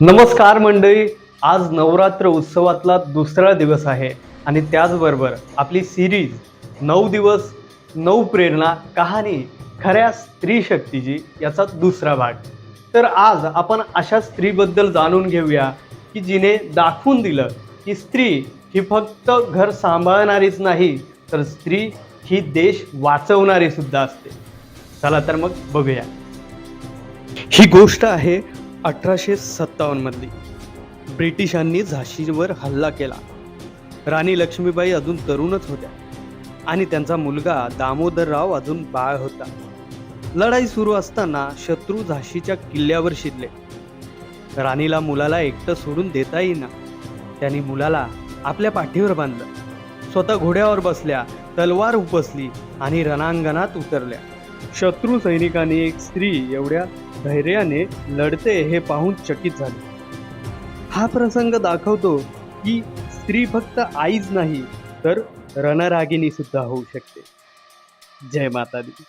नमस्कार मंडळी आज नवरात्र उत्सवातला दुसरा दिवस आहे आणि त्याचबरोबर आपली सिरीज नऊ दिवस नऊ प्रेरणा कहाणी खऱ्या स्त्री शक्तीची याचा दुसरा भाग. तर आज आपण अशा स्त्रीबद्दल जाणून घेऊया की जिने दाखवून दिलं की स्त्री ही फक्त घर सांभाळणारीच नाही तर स्त्री ही देश वाचवणारी सुद्धा असते. चला तर मग बघूया. ही गोष्ट आहे अठराशे सत्तावन्नमधली ब्रिटिशांनी झाशीवर हल्ला केला. राणी लक्ष्मीबाई अजून तरुणच होत्या. आणि त्यांचा मुलगा दामोदरराव अजून बाळ होता. लढाई सुरू असताना शत्रू झाशीच्या किल्ल्यावर शिरले. राणीला मुलाला एकटं सोडून देता येईना. त्यांनी मुलाला आपल्या पाठीवर बांधलं. स्वतः घोड्यावर बसल्या तलवार उपसली आणि रणांगणात उतरल्या. शत्रू सैनिकांनी एक स्त्री एवढ्या धैर्याने लढते हे पाहून चकित झाले. हा प्रसंग दाखवतो की स्त्री फक्त आईच नाही तर रणरागिणी सुद्धा होऊ शकते. जय माता दी